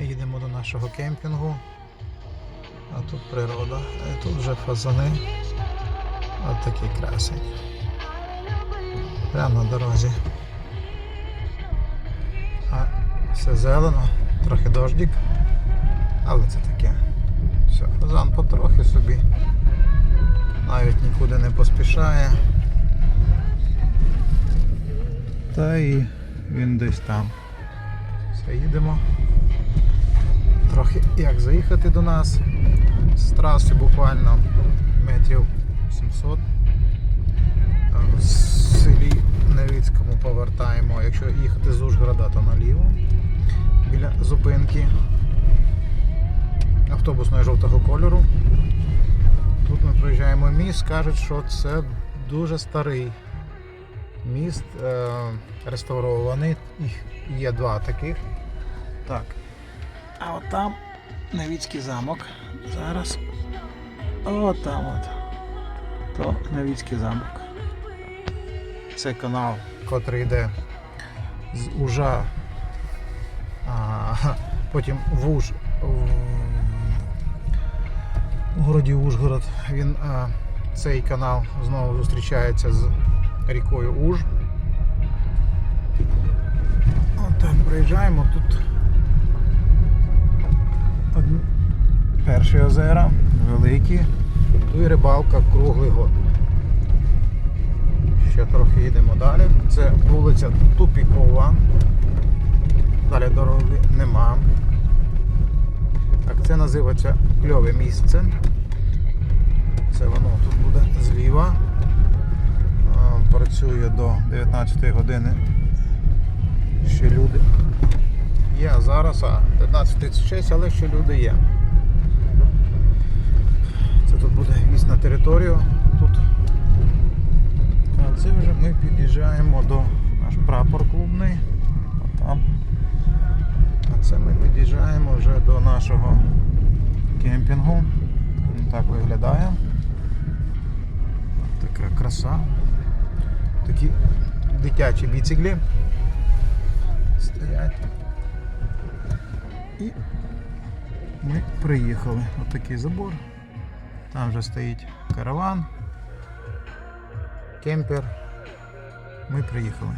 Їдемо до нашого кемпінгу. А тут природа. І тут вже фазани. От такі красені. Прямо на дорозі. А все зелено, трохи дождик. Але це таке. Все, фазан потрохи собі. Навіть нікуди не поспішає. Та і він десь там. Все, їдемо. Як заїхати до нас. З траси буквально метрів 700. В селі Невицькому повертаємо. Якщо їхати з Ужгорода, то наліво біля зупинки автобусної жовтого кольору. Тут ми проїжджаємо міст, кажуть, що це дуже старий міст, е, реставрований. Їх є два таких. Так. А от там Невіцький замок. Зараз. От там от. То Невіцький замок. Це канал, котрий йде з Ужа. А, потім в Уж. В городі Ужгород. Він, а, цей канал знову зустрічається з рікою Уж. От так проїжджаємо тут. Перші озера, великі. Тут і рибалка круглий год. Ще трохи їдемо далі. Це вулиця Тупікова. Далі дороги нема. Так, це називається кльове місце. Це воно тут буде зліва. Працює до 19 години. Ще люди є зараз, а 15.36, але ще люди є. Це тут буде в'їзд на територію. Тут. А це вже ми під'їжджаємо до наш прапор клубний. Там. А це ми під'їжджаємо вже до нашого кемпінгу. Він так виглядає. Така краса. Такі дитячі біциклі стоять. І ми приїхали. Отакий забор. Там вже стоїть караван, кемпер. Ми приїхали.